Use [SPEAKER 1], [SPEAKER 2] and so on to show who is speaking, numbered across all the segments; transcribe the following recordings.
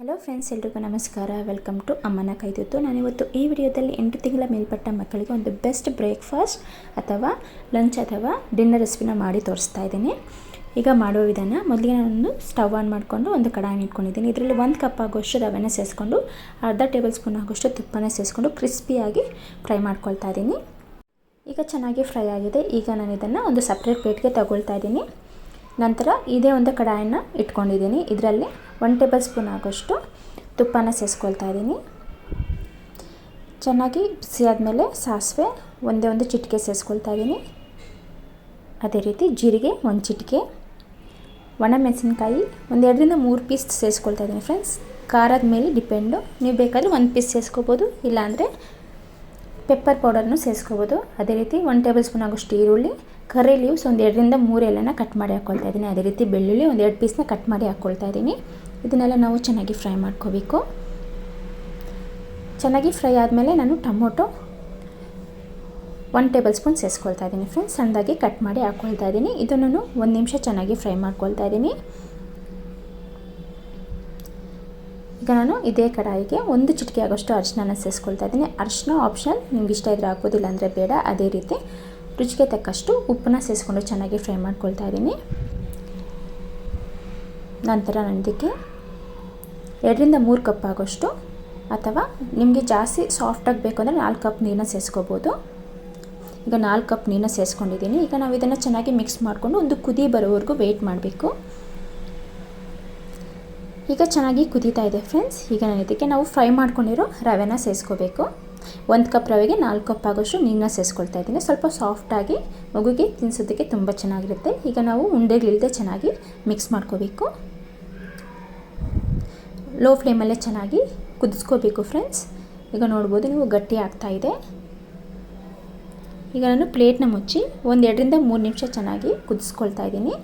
[SPEAKER 1] Hello friends, ಎಲ್ರಿಗೂ ನಮಸ್ಕಾರ. Welcome to ಅಮ್ಮನ ಕೈತುತ್ತು ನಾನಿವತ್ತು ಈ ವಿಡಿಯೋದಲ್ಲಿ ಎಂಟು ತಿಂಗಳ ಮೇಲ್ಪಟ್ಟ ಮಕ್ಕಳಿಗೆ ಒಂದು ಬೆಸ್ಟ್ ಬ್ರೇಕ್ಫಾಸ್ಟ್ ಅಥವಾ ಲಂಚ್ ಅಥವಾ ಡಿನ್ನರ್ ರೆಸಿಪಿನ ಮಾಡಿ ತೋರಿಸ್ತಾ ಇದ್ದೀನಿ. ಈಗ ಮಾಡುವ ವಿಧಾನ, ಮೊದಲಿಗೆ ನಾನು ಸ್ಟವ್ ಆನ್ ಮಾಡಿಕೊಂಡು ಒಂದು ಕಡಾಯಿನ ಇಟ್ಕೊಂಡಿದ್ದೀನಿ. ಇದರಲ್ಲಿ ಒಂದು ಕಪ್ ಆಗೋಷ್ಟು ರವೆನ ಸೇರಿಸ್ಕೊಂಡು ಅರ್ಧ ಟೇಬಲ್ ಸ್ಪೂನ್ ಆಗೋಷ್ಟು ತುಪ್ಪನ ಸೇರಿಸ್ಕೊಂಡು ಕ್ರಿಸ್ಪಿಯಾಗಿ ಫ್ರೈ ಮಾಡ್ಕೊಳ್ತಾ ಇದ್ದೀನಿ. ಈಗ ಚೆನ್ನಾಗಿ ಫ್ರೈ ಆಗಿದೆ. ಈಗ ನಾನು ಇದನ್ನು ಒಂದು ಸಪ್ರೇಟ್ ಪ್ಲೇಟ್ಗೆ ತಗೊಳ್ತಾ ಇದ್ದೀನಿ. ನಂತರ ಇದೇ ಒಂದು ಕಡಾಯನ್ನು ಇಟ್ಕೊಂಡಿದ್ದೀನಿ. ಇದರಲ್ಲಿ ಒನ್ ಟೇಬಲ್ ಸ್ಪೂನ್ ಆಗೋಷ್ಟು ತುಪ್ಪನ ಸೇರಿಸ್ಕೊಳ್ತಾ ಇದ್ದೀನಿ. ಚೆನ್ನಾಗಿ ಬಿಸಿ ಆದಮೇಲೆ ಸಾಸಿವೆ ಒಂದೇ ಒಂದು ಚಿಟಿಕೆ ಸೇರಿಸ್ಕೊಳ್ತಾ ಇದ್ದೀನಿ. ಅದೇ ರೀತಿ ಜೀರಿಗೆ ಒಂದು ಚಿಟಿಕೆ ಒಣಮೆಣಸಿನ್ಕಾಯಿ ಒಂದು ಎರಡರಿಂದ ಮೂರು ಪೀಸ್ ಸೇರಿಸ್ಕೊಳ್ತಾ ಇದ್ದೀನಿ ಫ್ರೆಂಡ್ಸ್ ಖಾರದ ಮೇಲೆ ಡಿಪೆಂಡು ನೀವು ಬೇಕಾದರೆ ಒಂದು ಪೀಸ್ ಸೇರಿಸ್ಕೋಬೋದು ಇಲ್ಲಾಂದರೆ ಪೆಪ್ಪರ್ ಪೌಡರ್ನು ಸೇರಿಸ್ಕೋಬೋದು. ಅದೇ ರೀತಿ ಒನ್ ಟೇಬಲ್ ಸ್ಪೂನ್ ಆಗೋಷ್ಟು ಈರುಳ್ಳಿ ಕರಿ ಲೀವ್ಸ್ ಒಂದು ಎರಡರಿಂದ ಮೂರು ಎಲೆನ ಕಟ್ ಮಾಡಿ ಹಾಕ್ಕೊಳ್ತಾ ಇದ್ದೀನಿ. ಅದೇ ರೀತಿ ಬೆಳ್ಳುಳ್ಳಿ ಒಂದು ಎರಡು ಪೀಸ್ನ ಕಟ್ ಮಾಡಿ ಹಾಕ್ಕೊಳ್ತಾ ಇದ್ದೀನಿ. ಇದನ್ನೆಲ್ಲ ನಾವು ಚೆನ್ನಾಗಿ ಫ್ರೈ ಮಾಡ್ಕೋಬೇಕು. ಚೆನ್ನಾಗಿ ಫ್ರೈ ಆದಮೇಲೆ ನಾನು ಟೊಮೊಟೊ ಒನ್ ಟೇಬಲ್ ಸ್ಪೂನ್ ಸೇರಿಸ್ಕೊಳ್ತಾ ಇದ್ದೀನಿ ಫ್ರೆಂಡ್ಸ್ ಸಣ್ಣದಾಗಿ ಕಟ್ ಮಾಡಿ ಹಾಕ್ಕೊಳ್ತಾ ಇದ್ದೀನಿ. ಇದನ್ನು ಒಂದು ನಿಮಿಷ ಚೆನ್ನಾಗಿ ಫ್ರೈ ಮಾಡ್ಕೊಳ್ತಾ ಇದ್ದೀನಿ. ಈಗ ನಾನು ಇದೇ ಕಡಾಯಿಗೆ ಒಂದು ಚಿಟಿಕೆ ಆಗೋಷ್ಟು ಅರಿಶಿನ ಸೇರಿಸ್ಕೊಳ್ತಾ ಇದ್ದೀನಿ. ಅರಿಶಿನ ಆಪ್ಷನ್ ನಿಮ್ಗೆ ಇಷ್ಟ ಇದ್ರೆ ಹಾಕೋದಿಲ್ಲ ಅಂದರೆ ಬೇಡ, ಅದೇ ರೀತಿ ರುಚಿಗೆ ತಕ್ಕಷ್ಟು ಉಪ್ಪನ್ನ ಸೇರಿಸ್ಕೊಂಡು ಚೆನ್ನಾಗಿ ಫ್ರೈ ಮಾಡ್ಕೊಳ್ತಾ ಇದ್ದೀನಿ. ನಂತರ ನಾನು ಇದಕ್ಕೆ ಎರಡರಿಂದ ಮೂರು ಕಪ್ ಆಗೋಷ್ಟು ಅಥವಾ ನಿಮಗೆ ಜಾಸ್ತಿ ಸಾಫ್ಟಾಗಿ ಬೇಕು ಅಂದರೆ ನಾಲ್ಕು ಕಪ್ ನೀರನ್ನ ಸೇರಿಸ್ಕೋಬೋದು ಈಗ ನಾಲ್ಕು ಕಪ್ ನೀರನ್ನ ಸೇರಿಸ್ಕೊಂಡಿದ್ದೀನಿ ಈಗ ನಾವು ಇದನ್ನು ಚೆನ್ನಾಗಿ ಮಿಕ್ಸ್ ಮಾಡಿಕೊಂಡು ಒಂದು ಕುದಿ ಬರೋವರೆಗೂ ವೆಯ್ಟ್ ಮಾಡಬೇಕು. ಈಗ ಚೆನ್ನಾಗಿ ಕುದೀತಾ ಇದೆ ಫ್ರೆಂಡ್ಸ್ ಈಗ ನಾನು ಇದಕ್ಕೆ ನಾವು ಫ್ರೈ ಮಾಡ್ಕೊಂಡಿರೋ ರವೆನ ಸೇರಿಸ್ಕೋಬೇಕು ಒಂದು ಕಪ್ ರವೆಗೆ ನಾಲ್ಕು ಕಪ್ ಆಗೋಷ್ಟು ನೀರನ್ನ ಸೇರಿಸ್ಕೊಳ್ತಾ ಇದ್ದೀನಿ. ಸ್ವಲ್ಪ ಸಾಫ್ಟಾಗಿ ಮಗುಗೆ ತಿನ್ನಿಸೋದಕ್ಕೆ ತುಂಬ ಚೆನ್ನಾಗಿರುತ್ತೆ. ಈಗ ನಾವು ಉಂಡೆಗಳಿಲ್ಲದೆ ಚೆನ್ನಾಗಿ ಮಿಕ್ಸ್ ಮಾಡ್ಕೋಬೇಕು. ಲೋ ಫ್ಲೇಮಲ್ಲೇ ಚೆನ್ನಾಗಿ ಕುದಿಸ್ಕೋಬೇಕು ಫ್ರೆಂಡ್ಸ್ ಈಗ ನೋಡ್ಬೋದು ನೀವು ಗಟ್ಟಿ ಆಗ್ತಾ ಇದೆ. ಈಗ ನಾನು ಪ್ಲೇಟ್ನ ಮುಚ್ಚಿ ಒಂದು ಎರಡರಿಂದ ಮೂರು ನಿಮಿಷ ಚೆನ್ನಾಗಿ ಕುದಿಸ್ಕೊಳ್ತಾ ಇದ್ದೀನಿ.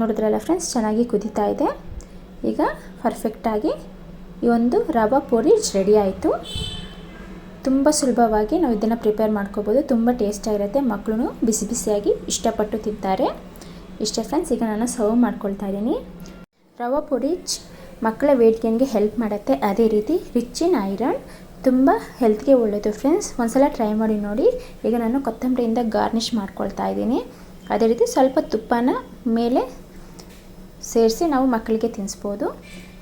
[SPEAKER 1] ನೋಡಿದ್ರಲ್ಲ ಫ್ರೆಂಡ್ಸ್ ಚೆನ್ನಾಗಿ ಕುದೀತಾ ಇದೆ. ಈಗ ಪರ್ಫೆಕ್ಟಾಗಿ ಈ ಒಂದು ರವಾ ಪೂರಿ ರೆಡಿ ಆಯಿತು. ತುಂಬ ಸುಲಭವಾಗಿ ನಾವು ಇದನ್ನು ಪ್ರಿಪೇರ್ ಮಾಡ್ಕೋಬೋದು. ತುಂಬ ಟೇಸ್ಟಾಗಿರುತ್ತೆ ಮಕ್ಕಳು ಬಿಸಿ ಬಿಸಿಯಾಗಿ ಇಷ್ಟಪಟ್ಟು ತಿಂತಾರೆ. ಇಷ್ಟೇ ಫ್ರೆಂಡ್ಸ್ ಈಗ ನಾನು ಸರ್ವ್ ಮಾಡ್ಕೊಳ್ತಾ ಇದ್ದೀನಿ. ರವಾ ಪೊಡಿಚ್ ಮಕ್ಕಳ ವೆಯ್ಟ್ ಗೇನ್ಗೆ ಹೆಲ್ಪ್ ಮಾಡುತ್ತೆ. ಅದೇ ರೀತಿ ರಿಚ್ ಇನ್ ಐರನ್ ತುಂಬ ಹೆಲ್ತ್ಗೆ ಒಳ್ಳೆಯದು ಫ್ರೆಂಡ್ಸ್ ಒಂದ್ಸಲ ಟ್ರೈ ಮಾಡಿ ನೋಡಿ. ಈಗ ನಾನು ಕೊತ್ತಂಬರಿಯಿಂದ ಗಾರ್ನಿಷ್ ಮಾಡ್ಕೊಳ್ತಾ ಇದ್ದೀನಿ. ಅದೇ ರೀತಿ ಸ್ವಲ್ಪ ತುಪ್ಪನ ಮೇಲೆ ಸೇರಿಸಿ ನಾವು ಮಕ್ಕಳಿಗೆ ತಿನ್ನಿಸ್ಬೋದು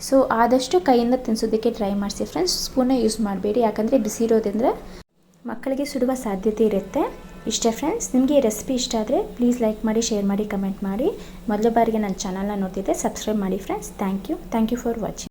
[SPEAKER 1] ಸೊ ಆದಷ್ಟು ಕೈಯಿಂದ ತಿನ್ನಿಸೋದಕ್ಕೆ ಟ್ರೈ ಮಾಡಿಸಿ ಫ್ರೆಂಡ್ಸ್ ಸ್ಪೂನ ಯೂಸ್ ಮಾಡಬೇಡಿ. ಯಾಕಂದರೆ ಬಿಸಿ ಇರೋದ್ರಿಂದ ಮಕ್ಕಳಿಗೆ ಸುಡುವ ಸಾಧ್ಯತೆ ಇರುತ್ತೆ. ಇಷ್ಟೇ ಫ್ರೆಂಡ್ಸ್ ನಿಮಗೆ ಈ ರೆಸಿಪಿ ಇಷ್ಟ ಆದರೆ ಪ್ಲೀಸ್ ಲೈಕ್ ಮಾಡಿ ಶೇರ್ ಮಾಡಿ ಕಮೆಂಟ್ ಮಾಡಿ. ಮೊದಲ ಬಾರಿಗೆ ನನ್ನ ಚಾನಲ್ನ ನೋಡ್ತಿದ್ದೆ ಸಬ್ಸ್ಕ್ರೈಬ್ ಮಾಡಿ friends thank you thank you for watching